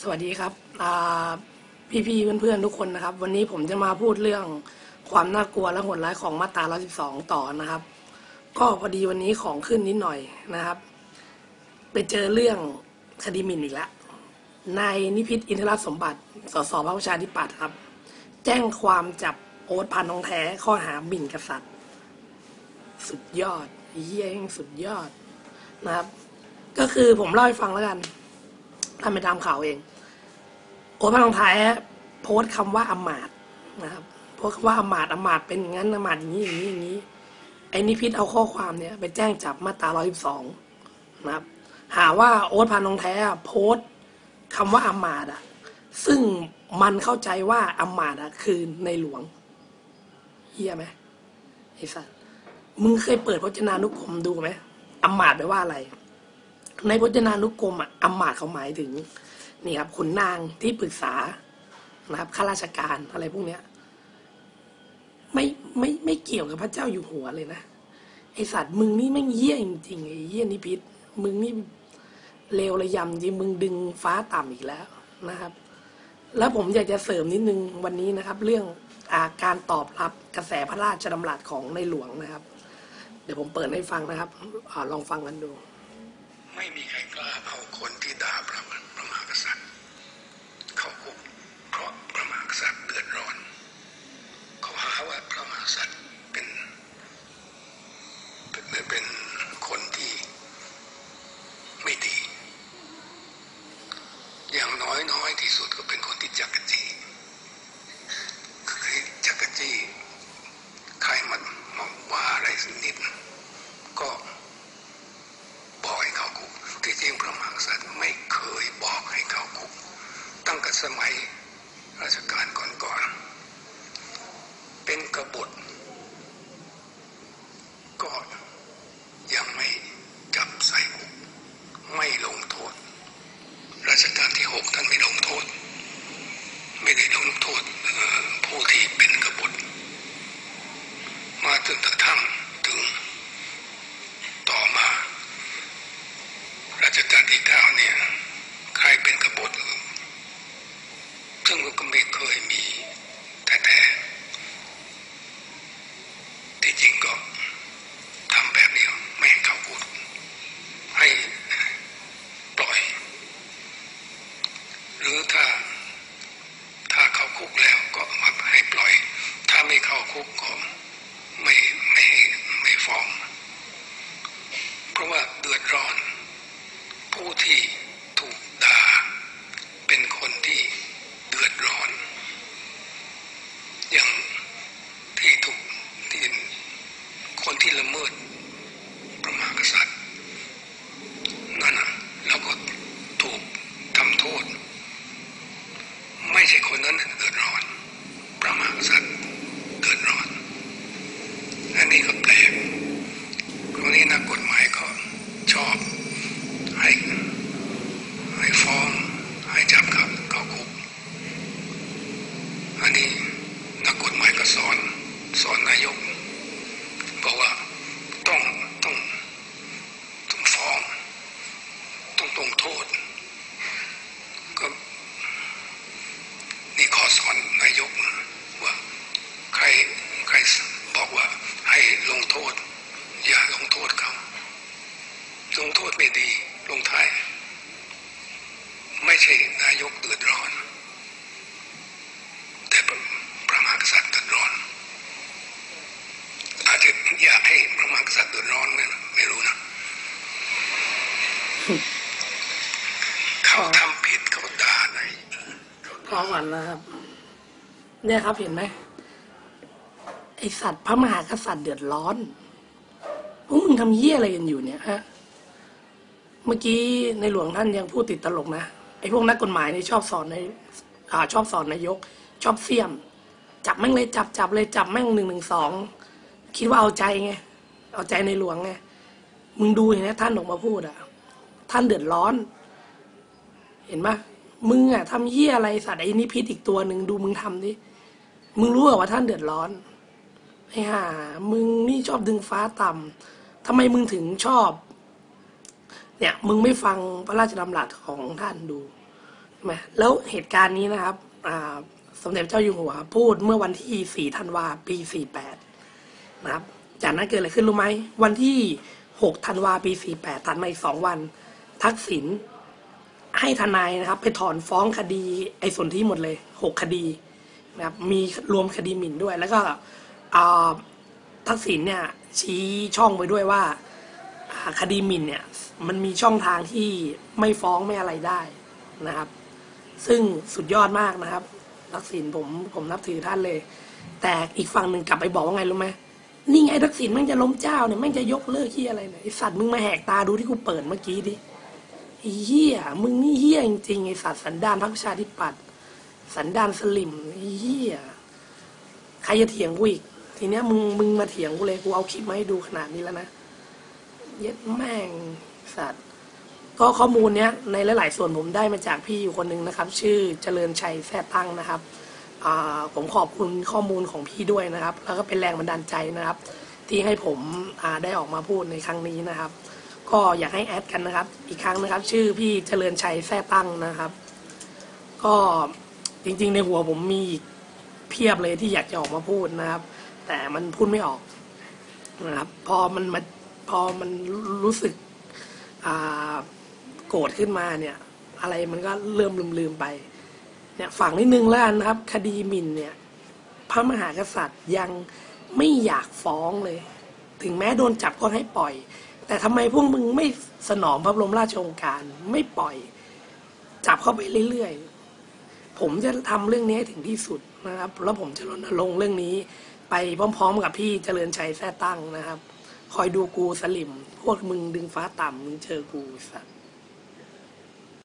สวัสดีครับพี่ๆเพื่อนๆทุกคนนะครับ วันนี้ผมจะมาพูดเรื่องความน่ากลัวและโหดร้ายของมาตรา 112 ต่อนะครับ ก็พอดีวันนี้ของขึ้นนิดหน่อยนะครับ ไปเจอเรื่องคดีหมิ่นอีกแล้วนายนิพิษอินทรสมบัติ สสพรรคประชาธิปัตย์ครับ แจ้งความจับโอ๊ตพันทองแท้ข้อหาหมิ่นกษัตริย์ สุดยอดเยี่ยงสุดยอดนะครับ ก็คือผมเล่าให้ฟังแล้วกัน ทำไปตามข่าวเอง โอ๊ตพันทองแท้โพสต์คำว่าอมาตนะครับโพสต์คำว่าอมาตอมาตเป็นอย่างนั้นอมาตอย่างนี้อย่างนี้อย่างนี้ไอ้นิพิษเอาข้อความเนี่ยไปแจ้งจับมาตรา112นะครับ หาว่าโอ๊ตพันทองแท้โพสต์คำว่าอมาตย์อะซึ่งมันเข้าใจว่าอมาตย์อะคือในหลวงเฮียไหมไอ้สัสมึงเคยเปิดพจนานุกรมดูไหมอมาตแปลว่าอะไร ในพจนานุกรมอะอำมาตย์เขาหมายถึงนี่ครับขุนนางที่ปรึกษานะครับข้าราชการอะไรพวกเนี้ย ไม่ไม่ไม่เกี่ยวกับพระเจ้าอยู่หัวเลยนะไอสัตว์มึงนี่แม่งเยี่ยจริงๆไอ้เยี่ยนิพิษมึงนี่เลวระยำจริงมึงดึงฟ้าต่ำอีกแล้วนะครับ แล้วผมอยากจะเสริมนิดนึงวันนี้นะครับ เรื่องอาการตอบรับกระแสพระราชดำรัสของในหลวงนะครับ เดี๋ยวผมเปิดให้ฟังนะครับอลองฟังกันดู ไม่มีใครกล้าเอาคนที่ด่าพระพระมหากษัตริย์ เข้าคุกเพราะพระมหากษัตริย์เดือดร้อน เขาหาว่าพระมหากษัตริย์เป็นเป็นเป็นคนที่ไม่ดี อย่างน้อยน้อยที่สุดก็เป็นคนที่จักรจีคือจักรจีใครมันมาว่าอะไรสนิด ก็ บอกให้เข้าคุกากษัตริย์ไม่เคยบอกให้เข้าคุก ตั้งแต่สมัยราชการก่อนๆเป็นกบฏก็ยังไม่จับใส่คุก ไม่ลงโทษ ราชการที่หกท่านไม่ลงโทษ ไม่ได้ลงโทษเอ่อผู้ที่เป็นกบฏ มาจนกระทั่งถึงต่อมา รัชกาลที่เก้าเนี่ย ใครเป็นกบฏซึ่งก็ไม่เคยมีแต่แต่ที่จริงก็ทำแบบนี้ไม่ให้เข้าคุกให้ปล่อย หรือถ้าถ้าเข้าคุกแล้วก็ให้ปล่อย ถ้าไม่เข้าคุกก็ไม่ไม่ไม่ฟ้อง เพราะว่าเดือดร้อน ผู้ที่ถูกด่าเป็นคนที่เดือดร้อน อย่างที่ถูกที่คนที่ละเมิดพระมหากษัตริย์นั่นน่ะเราก็ถูกทำโทษ ไม่ ใช่คนนั้นเดือดร้อนพระมากษัตริย์เดือดร้อน อันนี้ก็แปลกตรงนี้นักกฎหมายก็ชอบให้ให้ฟ้องให้จับกับเข้าคุก อันนี้นักกฎหมายก็สอนสอนนายก บอกว่าต้องต้องต้องฟ้อง ต้องต้องโทษ ก็นี่ขอสอนนายกว่าใครใครบอกว่าให้ลงโทษ อย่าลงโทษเขา ลงโทษไม่ดีลงท้าย ไม่ใช่นายกเดือดร้อน แต่พระมหากษัตริย์เดือดร้อน อาจจะอยากให้พระมหากษัตริย์เดือดร้อนไหมไม่รู้นะเขาทำผิดเขาด่าในพร้อมกันนะครับ เนี่ยครับเห็นไหมไอสัตว์พระมหากษัตริย์เดือดร้อนพวกมึงทำเยี่ยอะไรกันอยู่เนี่ยฮะ เมื่อกี้ในหลวงท่านยังพูดติดตลกนะไอ้พวกนักกฎหมายนี่ชอบสอนในอาชอบสอนนายก ชอบเสี่ยม จับแม่งเลยจับจับเลยจับแม่งหนึ่งหนึ่งสองคิดว่าเอาใจไงเอาใจในหลวงไงมึงดูเห็นไหมท่านออกมาพูดอะ ท่านเดือดร้อน เห็นปะมึงอะทำเหี้ยอะไรสัตว์ไอ้นี่พิษอีกตัวหนึ่งดูมึงทำดิมึงรู้เหรอว่าท่านเดือดร้อนไอ้ห่ามึงนี่ชอบดึงฟ้าต่ำทำไมมึงถึงชอบ เนี่ยมึงไม่ฟังพระราชดำรัสของท่านดูไหมแล้วเหตุการณ์นี้นะครับสมเด็จเจ้าอยู่หัวพูดเมื่อวันที่ 4 ธันวาปี 48 นะครับ จากนั้นเกิดอะไรขึ้นรู้ไหม วันที่ 6 ธันวาปี 48ถัดมาอีก 2 วัน ทักษิณให้ทนายนะครับ ไปถอนฟ้องคดีไอ้ส่วนที่หมดเลย 6 คดีนะครับ มีรวมคดีหมิ่นด้วย แล้วก็ทักษิณเนี่ยชี้ช่องไปด้วยว่า คดีหมิ่นเนี่ยมันมีช่องทางที่ไม่ฟ้องไม่อะไรได้นะครับ ซึ่งสุดยอดมากนะครับทักษิณผมผมนับถือท่านเลย แต่อีกฝั่งหนึ่งกลับไปบอกว่าไงรู้ไหมนี่ไงทักษิณแม่งจะล้มเจ้าเนี่ยแม่งจะยกเลิกที่อะไรเนี่ยไอสัตว์มึงมาแหกตาดูที่กูเปิดเมื่อกี้ดิไอ้เหี้ยมึงนี่เหี้ยจริงๆไอสัตว์สันดานพรรคประชาธิปัตย์สันดานสลิมไอ้เหี้ยใครจะเถียงกูอีกทีเนี้ยมึงมึงมาเถียงกูเลยกูเอาคลิปมาให้ดูขนาดนี้แล้วนะ เย็ดแม่งสัตว์ ก็ข้อมูลเนี้ยในหลาย ๆ ส่วนผมได้มาจากพี่อยู่คนหนึ่งนะครับ ชื่อเจริญชัยแท้ตั้งนะครับผมขอบคุณข้อมูลของพี่ด้วยนะครับ แล้วก็เป็นแรงบันดาลใจนะครับ ที่ให้ผมได้ออกมาพูดในครั้งนี้นะครับ ก็อยากให้แอดกันนะครับ อีกครั้งนะครับ ชื่อพี่เจริญชัยแท้ตั้งนะครับ ก็จริง ๆ ในหัวผมมีอีกเพียบเลยที่อยากจะออกมาพูดนะครับ แต่มันพูดไม่ออกนะครับ พอมันมา พอมันรู้สึกโกรธขึ้นมาเนี่ย อะไรมันก็เริ่มลืมๆไป เนี่ยฝั่งนิดนึงแล้วกันนะครับ คดีหมิ่นเนี่ย พระมหากษัตริย์ยังไม่อยากฟ้องเลย ถึงแม้โดนจับก็ให้ปล่อย แต่ทำไมพวกมึงไม่สนองพระบรมราชโองการไม่ปล่อย จับเข้าไปเรื่อยๆ ผมจะทำเรื่องนี้ให้ถึงที่สุดนะครับ แล้วผมจะรณรงค์เรื่องนี้ ไปพร้อม ๆ กับพี่เจริญชัยแท้ตั้งนะครับ คอยดูกูสลิม พวกมึงดึงฟ้าต่ำมึงเจอกูสัตว์